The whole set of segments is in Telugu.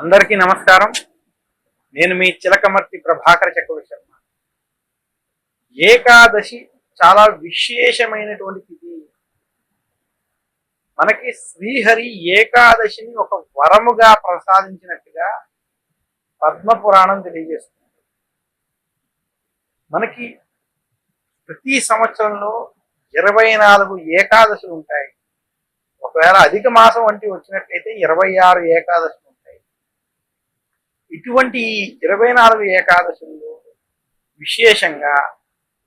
అందరికీ నమస్కారం. నేను మీ చిలకమర్తి ప్రభాకర చక్రవర్తి శర్మ. ఏకాదశి చాలా విశేషమైనటువంటి తిథి. మనకి శ్రీహరి ఏకాదశిని ఒక వరముగా ప్రసాదించినట్టుగా పద్మ పురాణం తెలియజేస్తుంది. మనకి ప్రతి సంవత్సరంలో ఇరవై నాలుగు ఏకాదశులు ఉంటాయి. ఒకవేళ అధిక మాసం వంటి వచ్చినట్లయితే ఇరవై ఆరు ఏకాదశులు ఇటువంటి ఇరవై నాలుగు ఏకాదశుల్లో విశేషంగా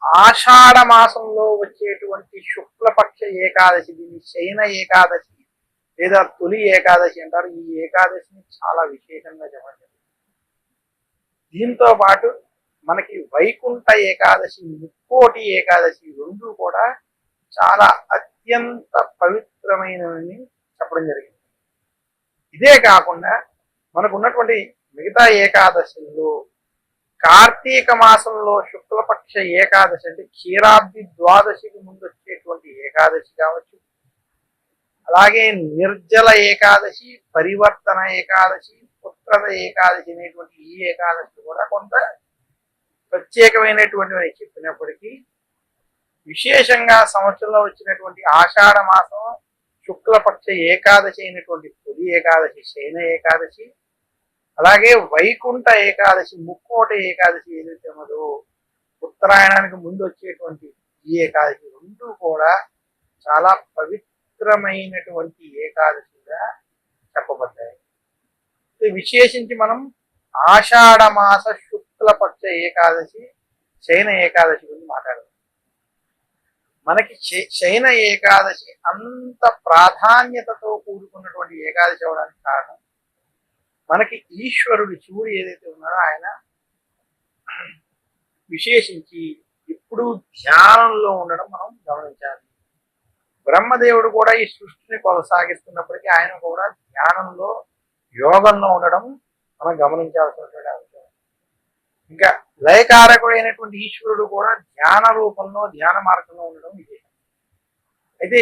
ఆషాఢ మాసంలో వచ్చేటువంటి శుక్లపక్ష ఏకాదశి దీన్ని శయన ఏకాదశి లేదా తొలి ఏకాదశి అంటారు. ఈ ఏకాదశిని చాలా విశేషంగా చెప్పండి. దీంతో పాటు మనకి వైకుంఠ ఏకాదశి ముక్కోటి ఏకాదశి రెండు కూడా చాలా అత్యంత పవిత్రమైనవని చెప్పడం జరిగింది. ఇదే కాకుండా మనకు ఉన్నటువంటి మిగతా ఏకాదశుల్లో కార్తీక మాసంలో శుక్లపక్ష ఏకాదశి అంటే క్షీరాబ్ది ద్వాదశికి ముందు వచ్చేటువంటి ఏకాదశి కావచ్చు. అలాగే నిర్జల ఏకాదశి పరివర్తన ఏకాదశి పుత్రద ఏకాదశి అనేటువంటి ఈ ఏకాదశి కూడా కొంత ప్రత్యేకమైనటువంటివి చెప్పినప్పటికీ విశేషంగా సంవత్సరంలో వచ్చినటువంటి ఆషాఢ మాసం శుక్లపక్ష ఏకాదశి అయినటువంటి తొలి ఏకాదశి శయన ఏకాదశి అలాగే వైకుంఠ ఏకాదశి ముక్కోట ఏకాదశి ఏదైతే ఉన్నదో ఉత్తరాయణానికి ముందు వచ్చేటువంటి ఈ ఏకాదశి రెండు కూడా చాలా పవిత్రమైనటువంటి ఏకాదశిగా చెప్పబడ్డాయి. విశేషించి మనం ఆషాఢమాస శుక్లపక్ష ఏకాదశి శయన ఏకాదశి గురించి మాట్లాడదాం. మనకి శయన ఏకాదశి అంత ప్రాధాన్యతతో కూడుకున్నటువంటి ఏకాదశి అవడానికి కారణం మనకి ఈశ్వరుడు శివుడు ఏదైతే ఉన్నాడో ఆయన విశేషించి ఎప్పుడూ ధ్యానంలో ఉండడం మనం గమనించాలి. బ్రహ్మదేవుడు కూడా ఈ సృష్టిని కొనసాగిస్తున్నప్పటికీ ఆయన కూడా ధ్యానంలో యోగంలో ఉండడం మనం గమనించాల్సినటువంటి అవసరం. ఇంకా లయకారకుడైనటువంటి ఈశ్వరుడు కూడా ధ్యాన రూపంలో ధ్యాన మార్గంలో ఉండడం విశేషం అయితే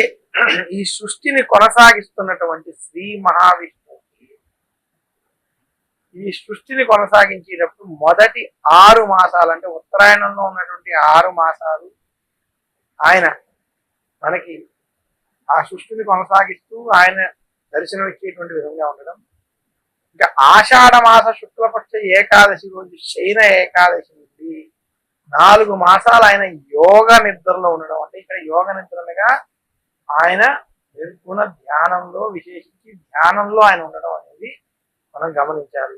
ఈ సృష్టిని కొనసాగిస్తున్నటువంటి శ్రీ మహావిష్ణు ఈ సృష్టిని కొనసాగించేటప్పుడు మొదటి ఆరు మాసాలు అంటే ఉత్తరాయణంలో ఉన్నటువంటి ఆరు మాసాలు ఆయన మనకి ఆ సృష్టిని కొనసాగిస్తూ ఆయన దర్శనం ఇచ్చేటువంటి విధంగా ఉండడం. ఇంకా ఆషాఢ మాస శుక్లపక్ష ఏకాదశి రోజు శయన ఏకాదశి నుండి నాలుగు మాసాలు ఆయన యోగ నిద్రలో ఉండడం. అంటే ఇక్కడ యోగ నిద్రలుగా ఆయన నిర్గుణ ధ్యానంలో విశేషించి ధ్యానంలో ఆయన ఉండడం మనం గమనించాలి.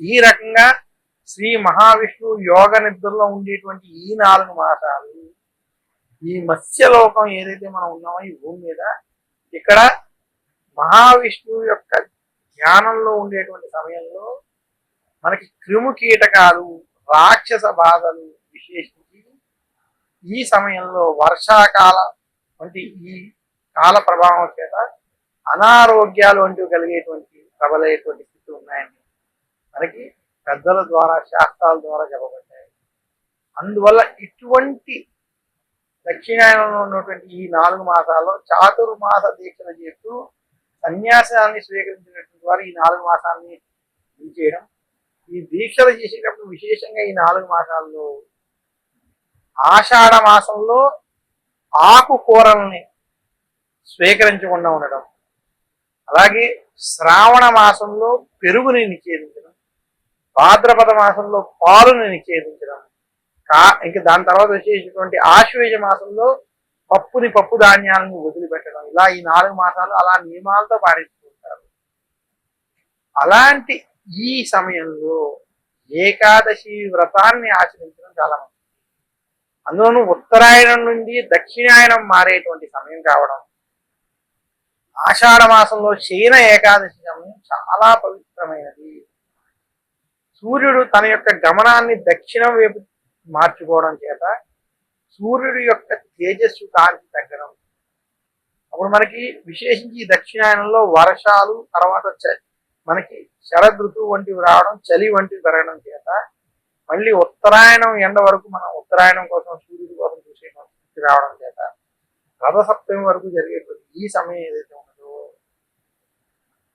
ఈ రకంగా శ్రీ మహావిష్ణువు యోగ నిద్రలో ఉండేటువంటి ఈ నాలుగు మాసాలు ఈ మత్స్యలోకం ఏదైతే మనం ఉన్నామో ఈ భూమి మీద ఇక్కడ మహావిష్ణువు యొక్క ధ్యానంలో ఉండేటువంటి సమయంలో మనకి క్రిము కీటకాలు రాక్షస బాధలు విశేషించి ఈ సమయంలో వర్షాకాల వంటి ఈ కాల ప్రభావం చేత అనారోగ్యాలు వంటివి కలిగేటువంటి ప్రబలయ్యేటువంటి స్థితి ఉన్నాయండి. మనకి పెద్దల ద్వారా శాస్త్రాల ద్వారా చెప్పబడ్డాయి. అందువల్ల ఇటువంటి దక్షిణాయనంలో ఉన్నటువంటి ఈ నాలుగు మాసాల్లో చాతుర్మాస దీక్షలు చేస్తూ సన్యాసాన్ని స్వీకరించినటువంటి వారు ఈ నాలుగు మాసాలని చేయడం. ఈ దీక్షలు చేసేటప్పుడు విశేషంగా ఈ నాలుగు మాసాల్లో ఆషాఢ మాసంలో ఆకుకూరల్ని స్వీకరించకుండా ఉండడం. అలాగే శ్రావణ మాసంలో పెరుగుని నిషేధించడం భాద్రపద మాసంలో పాలుని నిషేధించడం కా ఇంక దాని తర్వాత వచ్చేసినటువంటి ఆశ్వేజ మాసంలో పప్పుని పప్పు ధాన్యాలను వదిలిపెట్టడం. ఇలా ఈ నాలుగు మాసాలు అలా నియమాలతో పాటించుకుంటారు అలాంటి ఈ సమయంలో ఏకాదశి వ్రతాన్ని ఆచరించడం చాలా మంచిది. అందులోనూ ఉత్తరాయణం నుండి దక్షిణాయనం మారేటువంటి సమయం కావడం ఆషాఢ మాసంలో శయన ఏకాదశి సమయం చాలా పవిత్రమైనది. సూర్యుడు తన యొక్క గమనాన్ని దక్షిణం వైపు మార్చుకోవడం చేత సూర్యుడి యొక్క తేజస్సు కాంతి తగ్గడం. అప్పుడు మనకి విశేషించి దక్షిణాయనంలో వర్షాలు తర్వాత చ- మనకి శరద్ ఋతువు వంటివి రావడం చలి వంటివి పెరగడం చేత మళ్ళీ ఉత్తరాయణం ఎండ వరకు మనం ఉత్తరాయణం కోసం సూర్యుడి కోసం చూసేటువంటి రావడం చేత రథసప్తమి వరకు జరిగేటువంటి ఈ సమయం ఏదైతే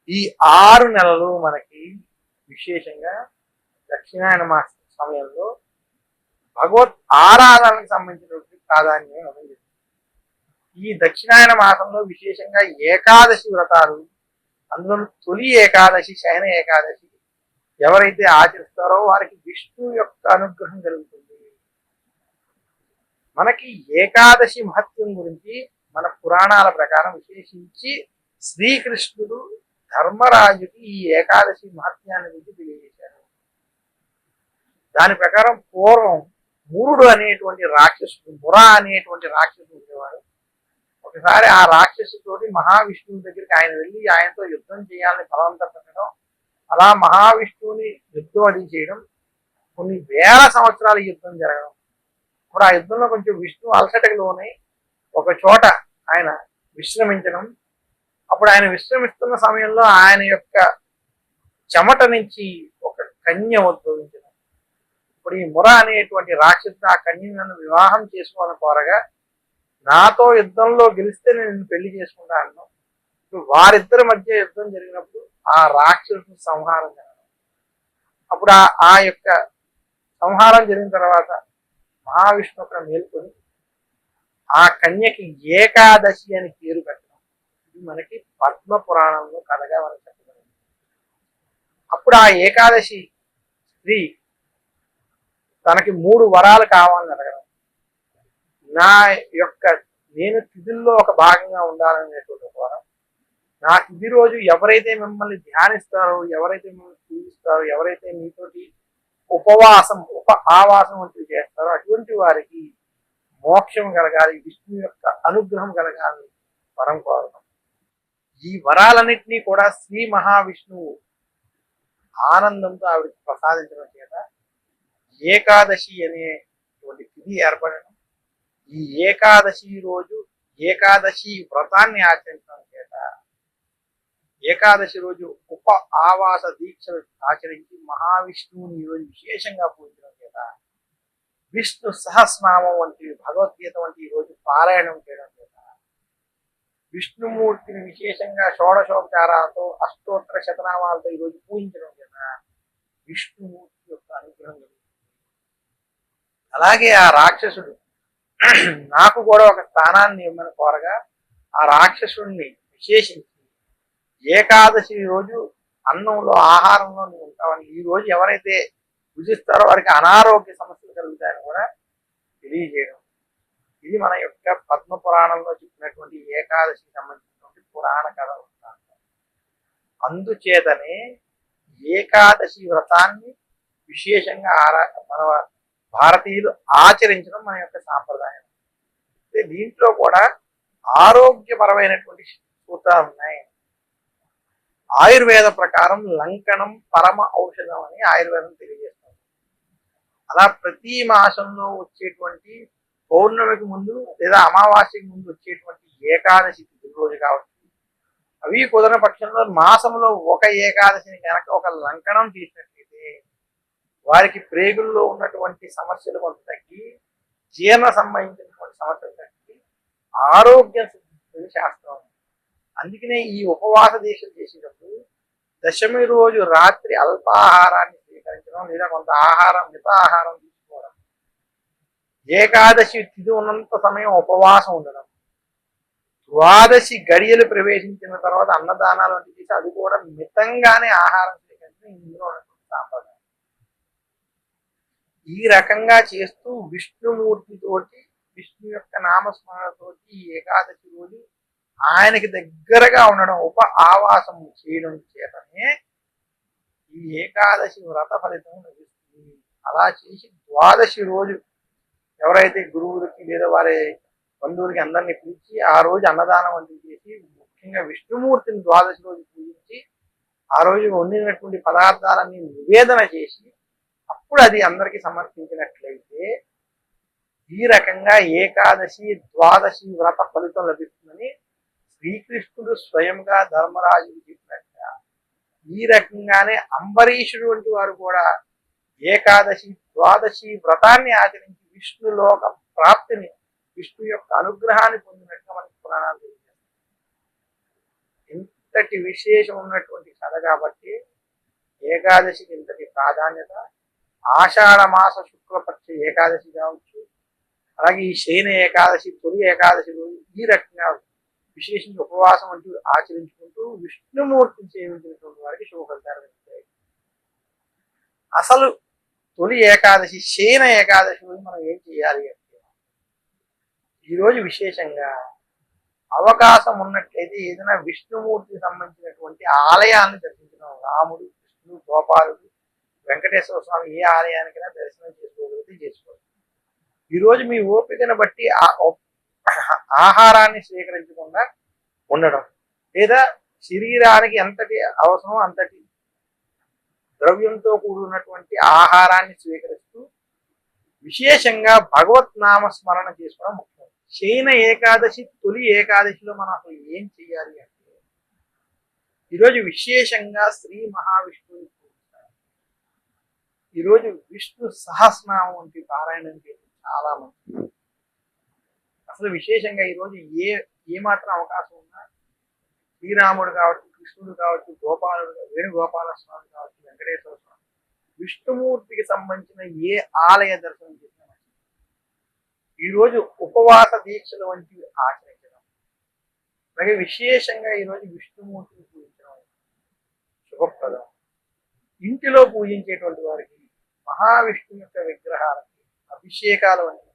ఈ ఆరు నెలలు మనకి విశేషంగా దక్షిణాయన మాస సమయంలో భగవత్ ఆరాధనకు సంబంధించినటువంటి ప్రాధాన్యం ఉంది ఈ దక్షిణాయన మాసంలో విశేషంగా ఏకాదశి వ్రతాలు అందులో తొలి ఏకాదశి శయన ఏకాదశి ఎవరైతే ఆచరిస్తారో వారికి విష్ణు యొక్క అనుగ్రహం కలుగుతుంది. మనకి ఏకాదశి మహత్యం గురించి మన పురాణాల ప్రకారం విశేషించి శ్రీకృష్ణుడు ధర్మరాజుకి ఈ ఏకాదశి మహత్యాన్ని గురించి తెలియజేశారు. దాని ప్రకారం పూర్వం మురుడు అనేటువంటి రాక్షసుడు ముర అనేటువంటి రాక్షసుడు ఉండేవాడు. ఒకసారి ఆ రాక్షసుతోటి మహావిష్ణువు దగ్గరికి ఆయన వెళ్ళి ఆయనతో యుద్ధం చేయాలని బలవంతం పెట్టడం అలా మహావిష్ణువుని యుద్ధం అది చేయడం కొన్ని వేల సంవత్సరాల యుద్ధం జరగడం. ఇప్పుడు ఆ యుద్ధంలో కొంచెం విష్ణు అలసటకు లోనై ఒక చోట ఆయన విశ్రమించడం అప్పుడు ఆయన విశ్రమిస్తున్న సమయంలో ఆయన యొక్క చెమట నుంచి ఒక కన్య ఉద్భవించిన ఇప్పుడు ఈ ముర అనేటువంటి రాక్షసుడు ఆ కన్యను వివాహం చేసుకోవాలని కోరగా నాతో యుద్ధంలో గెలిస్తే నేను పెళ్ళి చేసుకుంటాను ఇప్పుడు వారిద్దరి మధ్య యుద్ధం జరిగినప్పుడు ఆ రాక్షసుని సంహారం జరగడం అప్పుడు ఆ ఆ యొక్క సంహారం జరిగిన తర్వాత మహావిష్ణు అక్కడ మేల్కొని ఆ కన్యకి ఏకాదశి అని పేరు పెట్టారు మనకి పద్మ పురాణంలో కథగా మనకు చెప్పబడింది అప్పుడు ఆ ఏకాదశి స్త్రీ తనకి మూడు వరాలు కావాలని అడగడం. నా యొక్క నేను తిథుల్లో ఒక భాగంగా ఉండాలనేటువంటి ఒక వరం. నా తిథి రోజు ఎవరైతే మిమ్మల్ని ధ్యానిస్తారో ఎవరైతే మిమ్మల్ని పూజిస్తారో ఎవరైతే మీతోటి ఉపవాసం ఉప ఆవాసం వంటివి చేస్తారో అటువంటి వారికి మోక్షం కలగాలి విష్ణు యొక్క అనుగ్రహం కలగాలి వరం కోరడం. ఈ వరాలన్నింటినీ కూడా శ్రీ మహావిష్ణువు ఆనందంతో ఆవిడకి ప్రసాదించడం చేత ఏకాదశి అనేటువంటి తిథి ఏర్పడడం ఈ ఏకాదశి రోజు ఏకాదశి వ్రతాన్ని ఆచరించడం చేత ఏకాదశి రోజు ఉప ఆవాస దీక్షలు ఆచరించి మహావిష్ణువుని ఈ రోజు విశేషంగా పూజించడం చేత విష్ణు సహస్నామం వంటి భగవద్గీత వంటి ఈ రోజు పారాయణం చేయడం విష్ణుమూర్తిని విశేషంగా షోడశోపచారాలతో అష్టోత్తర శతనామాలతో ఈరోజు పూజించడం చేత విష్ణుమూర్తి యొక్క అనుగ్రహం అలాగే ఆ రాక్షసుడు నాకు కూడా ఒక స్థానాన్ని ఇవ్వమని కోరగా ఆ రాక్షసుడిని విశేషించి ఏకాదశి రోజు అన్నంలో ఆహారంలో నువ్వు ఉంటావని ఈ రోజు ఎవరైతే పూజిస్తారో వారికి అనారోగ్య సమస్యలు కలుగుతాయని కూడా తెలియజేయడం ఇది మన యొక్క పద్మ పురాణంలో చెప్పినటువంటి ఏకాదశికి సంబంధించినటువంటి పురాణ కథ వృత్తాంతం. అందుచేతనే ఏకాదశి వ్రతాన్ని విశేషంగా ఆరా మన భారతీయులు ఆచరించడం మన యొక్క సాంప్రదాయం. అయితే దీంట్లో కూడా ఆరోగ్యపరమైనటువంటి సూత్రాలు ఉన్నాయి. ఆయుర్వేద ప్రకారం లంకనం పరమ ఔషధం అని ఆయుర్వేదం తెలియజేస్తుంది. అలా ప్రతి మాసంలో వచ్చేటువంటి పౌర్ణమికి ముందు లేదా అమావాస్యకి ముందు వచ్చేటువంటి ఏకాదశి రోజు కావచ్చు అవి కుదరని పక్షంలో మాసంలో ఒక ఏకాదశిని కనుక ఒక లంకనం తీసినట్లయితే వారికి ప్రేగుల్లో ఉన్నటువంటి సమస్యలు కొంత తగ్గి జీర్ణ సంబంధించినటువంటి సమస్యలు తగ్గి ఆరోగ్యం సిద్ధిస్తుంది శాస్త్రం. అందుకనే ఈ ఉపవాస దీక్షలు చేసేటప్పుడు దశమి రోజు రాత్రి అల్పాహారాన్ని స్వీకరించడం లేదా కొంత ఆహారం మిత ఆహారం ఏకాదశి తిథి ఉన్నంత సమయం ఉపవాసం ఉండడం. ద్వాదశి గడియలు ప్రవేశించిన తర్వాత అన్నదానాలు వంటి చేసి అది కూడా మితంగానే ఆహారం స్వీకరించడం ఇందులో సాంప్రదాయం ఈ రకంగా చేస్తూ విష్ణుమూర్తితోటి విష్ణు యొక్క నామస్మరణతోటి ఈ ఏకాదశి రోజు ఆయనకి దగ్గరగా ఉండడం ఉప ఆవాసం చేయడం చేతనే ఈ ఏకాదశి వ్రత ఫలితం లభిస్తుంది. అలా చేసి ద్వాదశి రోజు ఎవరైతే గురువులకి లేదా వారి బంధువులకి అందరినీ పిలిచి ఆ రోజు అన్నదానం వంటివి చేసి ముఖ్యంగా విష్ణుమూర్తిని ద్వాదశి రోజు పూజించి ఆ రోజు వండినటువంటి పదార్థాలన్నీ నివేదన చేసి అప్పుడు అది అందరికీ సమర్పించినట్లయితే ఈ రకంగా ఏకాదశి ద్వాదశి వ్రత ఫలితం లభిస్తుందని శ్రీకృష్ణుడు స్వయంగా ధర్మరాజుడు చెప్పినట్టుగా ఈ రకంగానే అంబరీషుడు వంటి వారు కూడా ఏకాదశి ద్వాదశి వ్రతాన్ని ఆచరించి విష్ణులోక ప్రాప్తిని విష్ణు యొక్క అనుగ్రహాన్ని పొందినట్టుగా మనకి పురాణాలు తెలియజేస్తాయి. ఇంతటి విశేషం ఉన్నటువంటి కథ కాబట్టి ఏకాదశికి ఇంతటి ప్రాధాన్యత ఆషాఢ మాస శుక్లపక్ష ఏకాదశి కావచ్చు అలాగే ఈ శయన ఏకాదశి తొలి ఏకాదశి రోజు ఈ రకంగా విశేషించి ఉపవాసం అంటూ ఆచరించుకుంటూ విష్ణుమూర్తిని సేవించినటువంటి వారికి శుభ ఫలితాలు అసలు తొలి ఏకాదశి శయన ఏకాదశి రోజు మనం ఏం చేయాలి అంటే ఈరోజు విశేషంగా అవకాశం ఉన్నట్లయితే ఏదైనా విష్ణుమూర్తికి సంబంధించినటువంటి ఆలయాన్ని దర్శించడం రాముడు కృష్ణుడు గోపాలుడు వెంకటేశ్వర స్వామి ఏ ఆలయానికైనా దర్శనం చేసుకోగలిగితే చేసుకోవచ్చు. ఈరోజు మీ ఓపికను బట్టి ఆ- ఆహారాన్ని స్వీకరించకుండా ఉండడం లేదా శరీరానికి ఎంతటి అవసరం అంతటి ద్రవ్యంతో కూడినటువంటి ఆహారాన్ని స్వీకరిస్తూ విశేషంగా భగవత్ నామ స్మరణ చేసుకోవడం ముఖ్యం. శయన ఏకాదశి తొలి ఏకాదశిలో మనం అసలు ఏం చేయాలి అంటే ఈరోజు విశేషంగా శ్రీ మహావిష్ణువుని పూజిస్తారు. ఈరోజు విష్ణు సహస్రనామం వంటి పారాయణం చేయడం చాలా మంచిది అసలు విశేషంగా ఈరోజు ఏ ఏమాత్రం అవకాశం ఉన్నా శ్రీరాముడు కావచ్చు కృష్ణుడు కావచ్చు గోపాలుడు వేణుగోపాల స్వామి కావచ్చు వెంకటేశ్వర స్వామి. విష్ణుమూర్తికి సంబంధించిన ఏ ఆలయ దర్శనం చేసినా ఈరోజు ఉపవాస దీక్షలు వంటివి ఆచరించడం. అలాగే విశేషంగా ఈరోజు విష్ణుమూర్తిని పూజించడం శుభప్రదం. ఇంటిలో పూజించేటువంటి వారికి మహావిష్ణు యొక్క విగ్రహాలకి అభిషేకాలు వంటివి.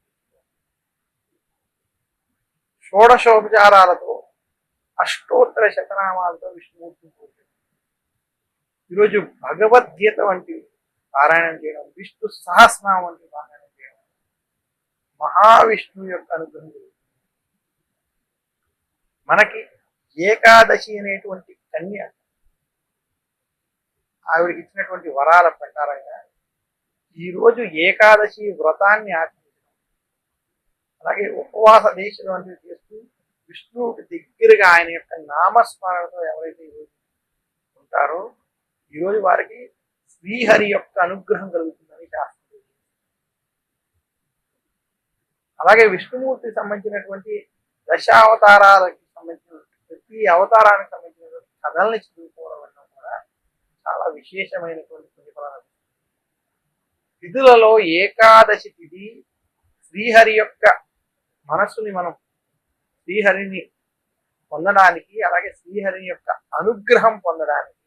షోడశోపచారాలతో అష్టోత్తర శతనామాలతో విష్ణుమూర్తిని పూజించడం. ఈరోజు భగవద్గీత వంటి పారాయణం చేయడం విష్ణు సహస్రనామం వంటి పారాయణం చేయడం. మహావిష్ణువు యొక్క అనుగ్రహం మనకి ఏకాదశి అనేటువంటి కన్య ఆవిడకి ఇచ్చినటువంటి వరాల ప్రకారంగా ఈరోజు ఏకాదశి వ్రతాన్ని ఆచరించడం. అలాగే ఉపవాస దీక్షలు వంటివి చేస్తూ విష్ణువుకి దగ్గరగా ఆయన యొక్క నామస్మరణతో ఎవరైతే ఉంటారో ఈరోజు వారికి శ్రీహరి యొక్క అనుగ్రహం కలుగుతుందని శాస్త్రం అలాగే విష్ణుమూర్తికి సంబంధించినటువంటి దశావతారాలకి సంబంధించిన ప్రతి అవతారానికి సంబంధించినటువంటి కథల్ని చదువుకోవడం వల్ల కూడా చాలా విశేషమైనటువంటి ప్రతిఫలాలు తిథులలో ఏకాదశి తిథి శ్రీహరి యొక్క మనస్సుని మనం శ్రీహరిని పొందడానికి అలాగే శ్రీహరిని యొక్క అనుగ్రహం పొందడానికి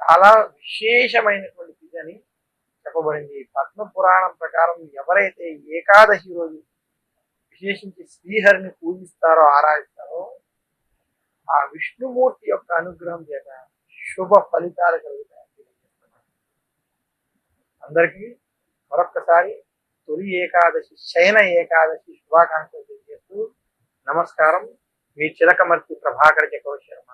చాలా విశేషమైనటువంటి తిథి అని చెప్పబడింది. పద్మ పురాణం ప్రకారం ఎవరైతే ఏకాదశి రోజు విశేషించి శ్రీహరిని పూజిస్తారో ఆరాధిస్తారో ఆ విష్ణుమూర్తి యొక్క అనుగ్రహం చేత శుభ ఫలితాలు కలుగుతాయని అందరికీ మరొక్కసారి తొలి ఏకాదశి శయన ఏకాదశి శుభాకాంక్షలు తెలియజేస్తూ నమస్కారం. మీ చిలకమర్తి ప్రభాకర్ చక్రవర్తి శర్మ.